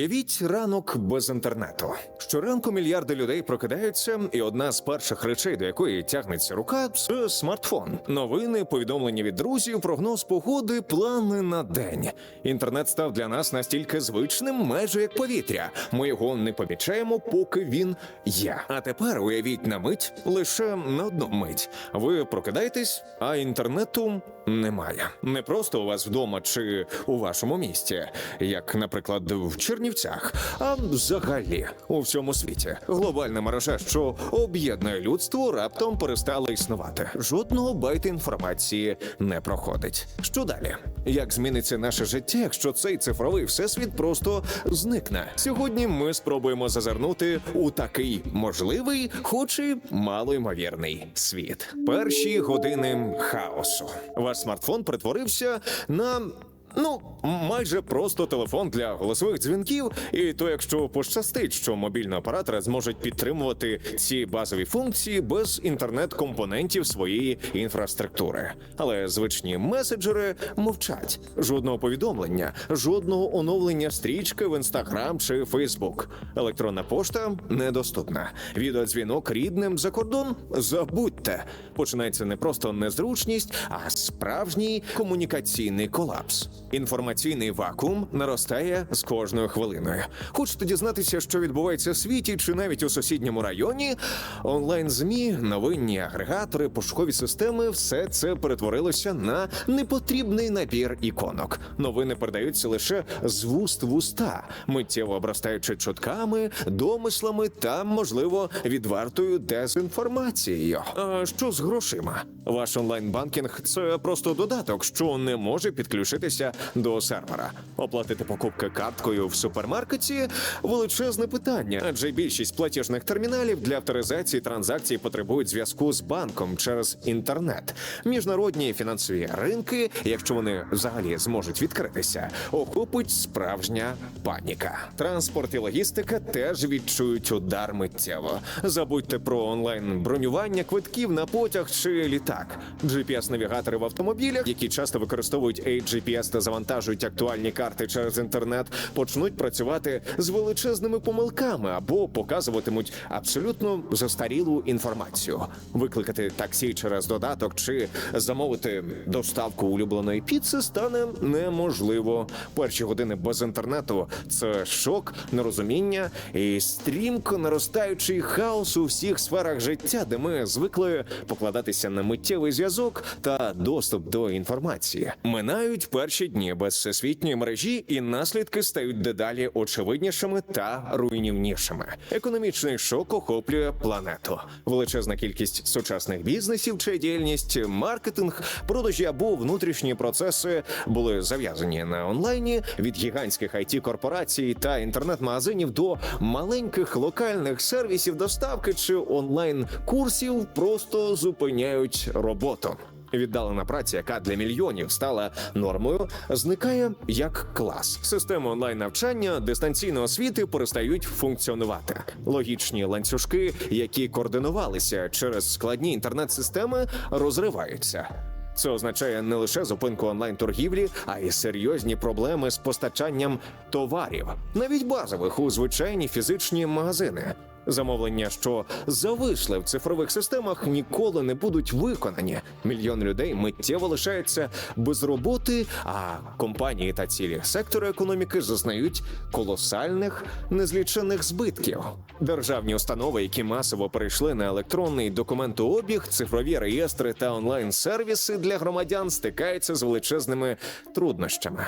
Уявіть ранок без інтернету. Щоранку мільярди людей прокидаються, і одна з перших речей, до якої тягнеться рука, це смартфон. Новини, повідомлення від друзів, прогноз погоди, плани на день. Інтернет став для нас настільки звичним, майже як повітря. Ми його не помічаємо, поки він є. А тепер уявіть на мить лише на одну мить. Ви прокидаєтесь, а інтернету немає. Не просто у вас вдома чи у вашому місті, як, наприклад, в Чернівцях, а взагалі у всьому світі. Глобальна мережа, що об'єднує людство, раптом перестала існувати. Жодного байта інформації не проходить. Що далі? Як зміниться наше життя, якщо цей цифровий всесвіт просто зникне? Сьогодні ми спробуємо зазирнути у такий можливий, хоч і малоймовірний світ. Перші години хаосу. Ваш смартфон перетворився на. Ну, майже просто телефон для голосових дзвінків, і то, якщо пощастить, що мобільні оператори зможуть підтримувати ці базові функції без інтернет-компонентів своєї інфраструктури. Але звичні меседжери мовчать. Жодного повідомлення, жодного оновлення стрічки в інстаграм чи Фейсбук. Електронна пошта недоступна. Відеодзвінок рідним за кордон забудьте. Починається не просто незручність, а справжній комунікаційний колапс. Інформаційний вакуум наростає з кожною хвилиною. Хочете дізнатися, що відбувається в світі, чи навіть у сусідньому районі? Онлайн змі, новинні агрегатори, пошукові системи все це перетворилося на непотрібний набір іконок. Новини передаються лише з вуст в уста, миттєво обростаючи чутками, домислами та, можливо, відвартою дезінформацією. А що з грошима? Ваш онлайн-банкінг це просто додаток, що не може підключитися до сервера. Оплатити покупки карткою в супермаркеті величезне питання, адже більшість платіжних терміналів для авторизації транзакцій потребують зв'язку з банком через інтернет. Міжнародні фінансові ринки, якщо вони взагалі зможуть відкритися, охопить справжня паніка. Транспорт і логістика теж відчують удар миттєво. Забудьте про онлайн бронювання квитків на потяг чи літак. GPS-навігатори в автомобілях, які часто використовують AGPS та завантажують актуальні карти через інтернет, почнуть працювати з величезними помилками або показуватимуть абсолютно застарілу інформацію. Викликати таксі через додаток чи замовити доставку улюбленої піци стане неможливо. Перші години без інтернету це шок, нерозуміння і стрімко наростаючий хаос у всіх сферах життя, де ми звикли покладатися на миттєвий зв'язок та доступ до інформації. Минають перші дні без всесвітньої мережі, і наслідки стають дедалі очевиднішими та руйнівнішими. Економічний шок охоплює планету. Величезна кількість сучасних бізнесів чи діяльність, маркетинг, продажі або внутрішні процеси були зав'язані на онлайні від гігантських it корпорацій та інтернет-магазинів до маленьких локальних сервісів доставки чи онлайн курсів просто зупиняють роботу. Віддалена праця, яка для мільйонів стала нормою, зникає як клас. Системи онлайн навчання дистанційної освіти перестають функціонувати. Логічні ланцюжки, які координувалися через складні інтернет-системи, розриваються. Це означає не лише зупинку онлайн-торгівлі, а й серйозні проблеми з постачанням товарів, навіть базових у звичайні фізичні магазини. Замовлення, що зависли в цифрових системах, ніколи не будуть виконані. Мільйон людей миттєво лишаються без роботи, а компанії та цілі сектори економіки зазнають колосальних незлічених збитків. Державні установи, які масово перейшли на електронний документообіг, цифрові реєстри та онлайн-сервіси для громадян, стикаються з величезними труднощами.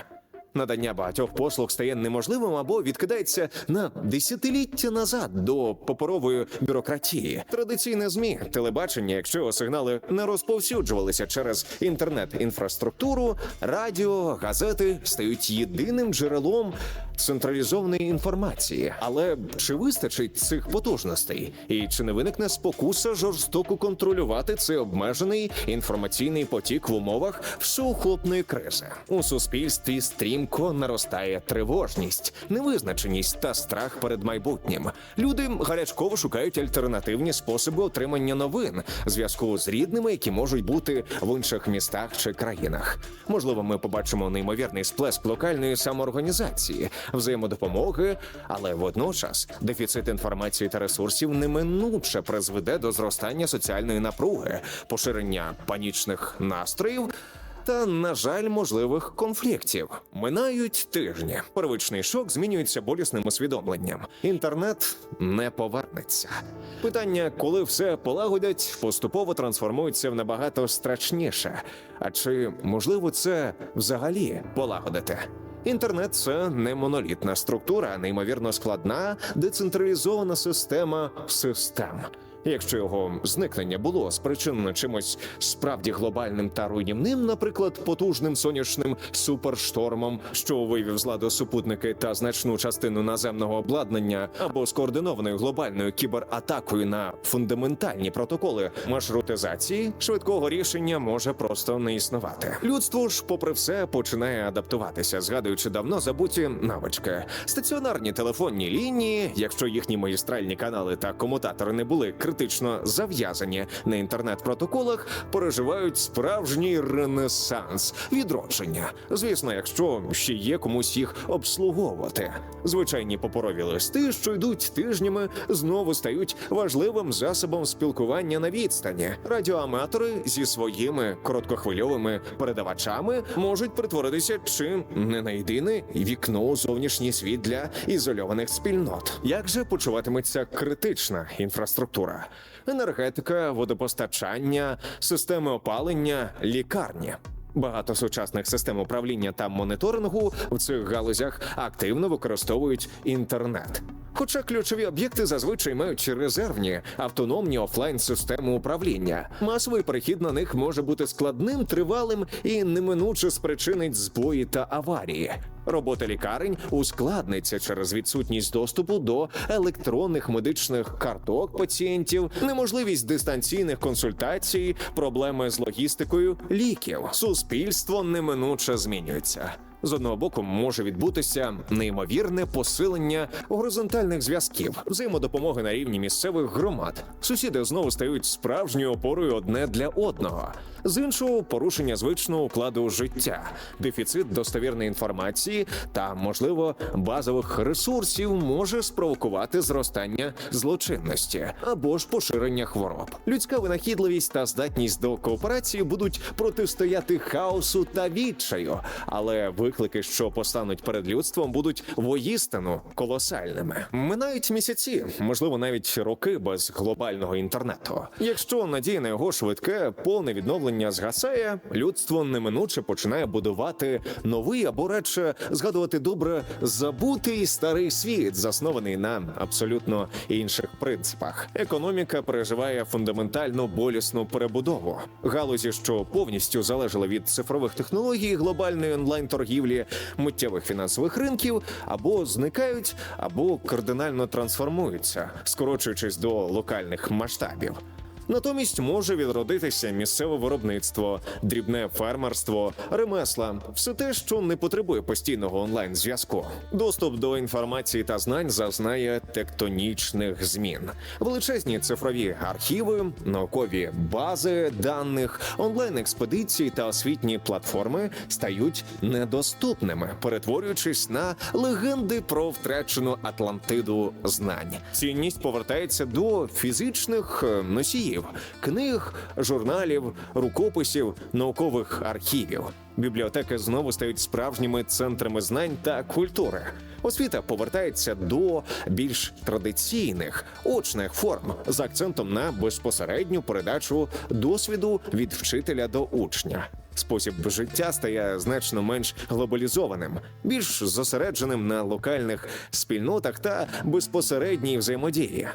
Надання багатьох послуг стає неможливим або відкидається на десятиліття назад до паперової бюрократії. Традиційне змі, телебачення, якщо сигнали не розповсюджувалися через інтернет-інфраструктуру, радіо, газети стають єдиним джерелом централізованої інформації. Але чи вистачить цих потужностей? І чи не виникне спокуса жорстоко контролювати цей обмежений інформаційний потік в умовах всеохопної кризи у суспільстві стрім стрімко наростає тривожність, невизначеність та страх перед майбутнім. Люди гарячково шукають альтернативні способи отримання новин, зв'язку з рідними, які можуть бути в інших містах чи країнах. Можливо, ми побачимо неймовірний сплеск локальної самоорганізації, взаємодопомоги, але водночас дефіцит інформації та ресурсів неминуче призведе до зростання соціальної напруги, поширення панічних настроїв. Та, на жаль, можливих конфліктів минають тижні. Первичний шок змінюється болісним усвідомленням. Інтернет не повернеться. Питання, коли все полагодять, поступово трансформується в набагато страшніше. А чи можливо це взагалі полагодити? Інтернет це не монолітна структура, а неймовірно складна, децентралізована система систем. Якщо його зникнення було спричинено чимось справді глобальним та руйнівним, наприклад, потужним сонячним суперштормом, що вивів з ладу супутники та значну частину наземного обладнання, або скоординованою глобальною кібератакою на фундаментальні протоколи маршрутизації, швидкого рішення може просто не існувати. Людство ж, попри все, починає адаптуватися, згадуючи давно забуті навички. Стаціонарні телефонні лінії, якщо їхні магістральні канали та комутатори не були критично зав'язані на інтернет-протоколах, переживають справжній ренесанс відродження. Звісно, якщо ще є комусь їх обслуговувати. Звичайні паперові листи, що йдуть тижнями, знову стають важливим засобом спілкування на відстані. Радіоаматори зі своїми короткохвильовими передавачами можуть перетворитися чи не на єдине вікно у зовнішній світ для ізольованих спільнот. Як же почуватиметься критична інфраструктура? Енергетика, водопостачання, системи опалення, лікарні. Багато сучасних систем управління та моніторингу в цих галузях активно використовують інтернет. Хоча ключові об'єкти зазвичай мають резервні автономні офлайн системи управління. Масовий перехід на них може бути складним, тривалим і неминуче спричинить збої та аварії. Робота лікарень ускладниться через відсутність доступу до електронних медичних карток пацієнтів, неможливість дистанційних консультацій, проблеми з логістикою ліків. Суспільство неминуче змінюється. З одного боку може відбутися неймовірне посилення горизонтальних зв'язків, взаємодопомоги на рівні місцевих громад. Сусіди знову стають справжньою опорою одне для одного. З іншого порушення звичного укладу життя, дефіцит достовірної інформації та, можливо, базових ресурсів може спровокувати зростання злочинності або ж поширення хвороб. Людська винахідливість та здатність до кооперації будуть протистояти хаосу та відчаю, але виклики, що постануть перед людством, будуть воїстину колосальними. Минають місяці, можливо, навіть роки без глобального інтернету. Якщо надія на його швидке повне відновлення згасає, людство неминуче починає будувати новий або радше згадувати добре забутий старий світ, заснований на абсолютно інших принципах. Економіка переживає фундаментальну болісну перебудову. Галузі, що повністю залежали від цифрових технологій, глобальної онлайн-торгівлі, миттєвих фінансових ринків, або зникають, або кардинально трансформуються, скорочуючись до локальних масштабів. Натомість може відродитися місцеве виробництво, дрібне фермерство, ремесла, все те, що не потребує постійного онлайн зв'язку. Доступ до інформації та знань зазнає тектонічних змін. Величезні цифрові архіви, наукові бази даних, онлайн експедиції та освітні платформи стають недоступними, перетворюючись на легенди про втрачену Атлантиду знань. Цінність повертається до фізичних е, носіїв книг, журналів, рукописів, наукових архівів. Бібліотеки знову стають справжніми центрами знань та культури. Освіта повертається до більш традиційних очних форм з акцентом на безпосередню передачу досвіду від вчителя до учня. Спосіб життя стає значно менш глобалізованим, більш зосередженим на локальних спільнотах та безпосередній взаємодії.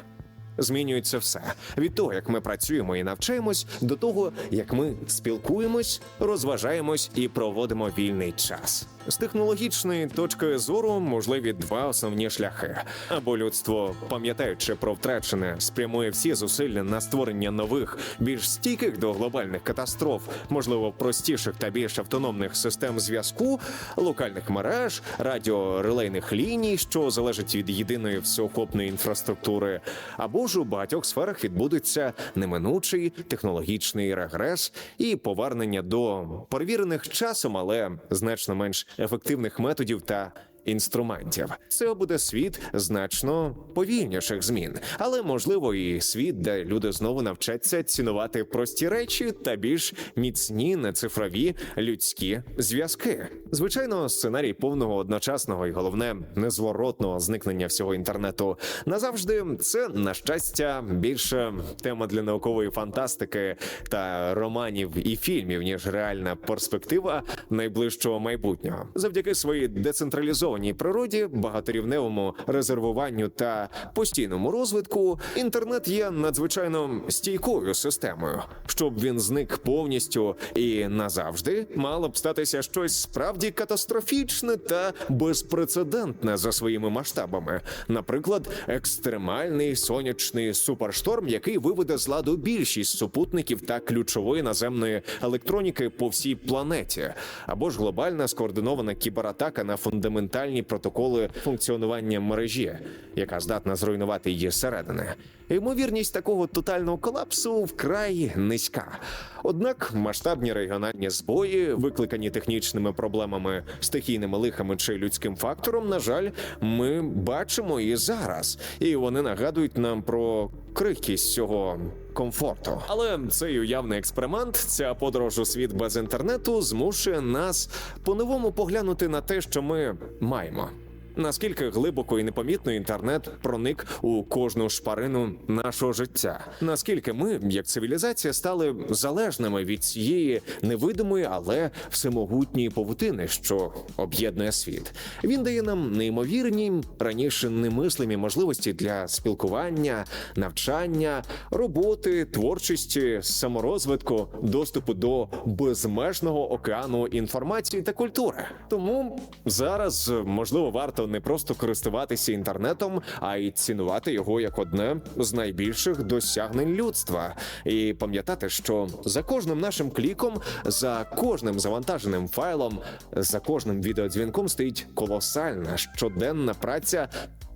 Змінюється все від того, як ми працюємо і навчаємось, до того, як ми спілкуємось, розважаємось і проводимо вільний час. З технологічної точки зору можливі два основні шляхи: або людство, пам'ятаючи про втрачене, спрямує всі зусилля на створення нових, більш стійких до глобальних катастроф, можливо, простіших та більш автономних систем зв'язку, локальних мереж, радіорелейних ліній, що залежать від єдиної всеохопної інфраструктури, або ж у багатьох сферах відбудеться неминучий технологічний регрес і повернення до перевірених часом, але значно менш ефективних методів та. Інструментів. Це буде світ значно повільніших змін, але можливо і світ, де люди знову навчаться цінувати прості речі та більш міцні нецифрові людські зв'язки. Звичайно, сценарій повного одночасного і головне незворотного зникнення всього інтернету назавжди це на щастя більше тема для наукової фантастики та романів і фільмів, ніж реальна перспектива найближчого майбутнього, завдяки своїй децентралізованій природі, багаторівневому резервуванню та постійному розвитку. Інтернет є надзвичайно стійкою системою. Щоб він зник повністю і назавжди, мало б статися щось справді катастрофічне та безпрецедентне за своїми масштабами. Наприклад, екстремальний сонячний супершторм, який виведе з ладу більшість супутників та ключової наземної електроніки по всій планеті, або ж глобальна скоординована кібератака на фундаментальні протоколи функціонування мережі, яка здатна зруйнувати її зсередини. Ймовірність такого тотального колапсу вкрай низька. Однак масштабні регіональні збої, викликані технічними проблемами, стихійними лихами чи людським фактором, на жаль, ми бачимо і зараз, і вони нагадують нам про крихкість цього комфорту. Але цей уявний експеримент, ця подорож у світ без інтернету, змушує нас по-новому поглянути на те, що ми маємо. Наскільки глибоко і непомітно інтернет проник у кожну шпарину нашого життя? Наскільки ми, як цивілізація, стали залежними від цієї невидимої, але всемогутньої павутини, що об'єднує світ? Він дає нам неймовірні раніше немислимі можливості для спілкування, навчання, роботи, творчості, саморозвитку, доступу до безмежного океану інформації та культури. Тому зараз можливо варто не просто користуватися інтернетом, а й цінувати його як одне з найбільших досягнень людства, і пам'ятати, що за кожним нашим кліком, за кожним завантаженим файлом, за кожним відеодзвінком стоїть колосальна щоденна праця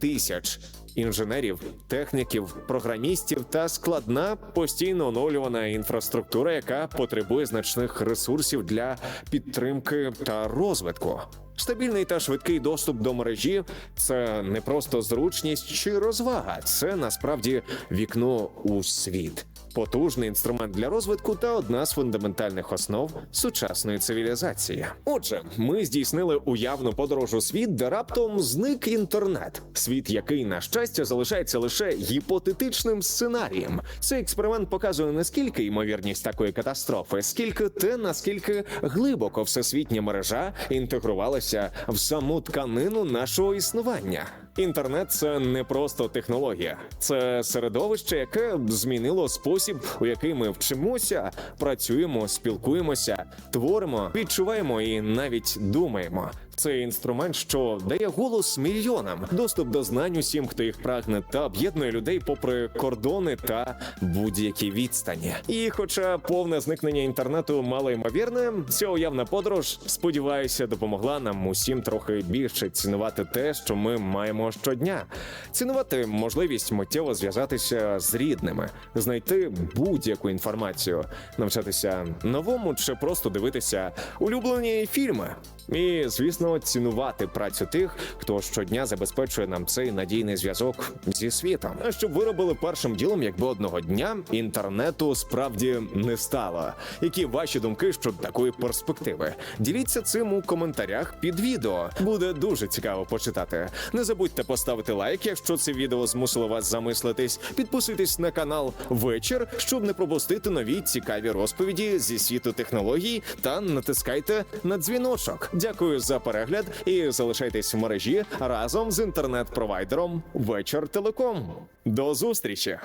тисяч. Інженерів, техніків, програмістів та складна постійно оновлювана інфраструктура, яка потребує значних ресурсів для підтримки та розвитку. Стабільний та швидкий доступ до мережі це не просто зручність чи розвага, це насправді вікно у світ. Потужний інструмент для розвитку та одна з фундаментальних основ сучасної цивілізації. Отже, ми здійснили уявну подорож у світ, де раптом зник інтернет. Світ, який на щастя залишається лише гіпотетичним сценарієм. Цей експеримент показує не скільки ймовірність такої катастрофи, скільки те, наскільки глибоко всесвітня мережа інтегрувалася в саму тканину нашого існування. Інтернет це не просто технологія, це середовище, яке змінило спосіб, у який ми вчимося, працюємо, спілкуємося, творимо, відчуваємо і навіть думаємо. Це інструмент, що дає голос мільйонам, доступ до знань усім, хто їх прагне, та об'єднує людей попри кордони та будь-які відстані. І, хоча повне зникнення інтернету мало ймовірне, ця уявна подорож, сподіваюся, допомогла нам усім трохи більше цінувати те, що ми маємо щодня, цінувати можливість миттєво зв'язатися з рідними, знайти будь-яку інформацію, навчатися новому чи просто дивитися улюблені фільми. І, звісно, цінувати працю тих, хто щодня забезпечує нам цей надійний зв'язок зі світом. А щоб ви робили першим ділом, якби одного дня інтернету справді не стало. Які ваші думки щодо такої перспективи? Діліться цим у коментарях під відео. Буде дуже цікаво почитати. Не забудьте поставити лайк, якщо це відео змусило вас замислитись. Підписуйтесь на канал вечір, щоб не пропустити нові цікаві розповіді зі світу технологій, та натискайте на дзвіночок. Дякую за перегляд. і залишайтесь в мережі разом з інтернет-провайдером Вечір Телеком. До зустрічі!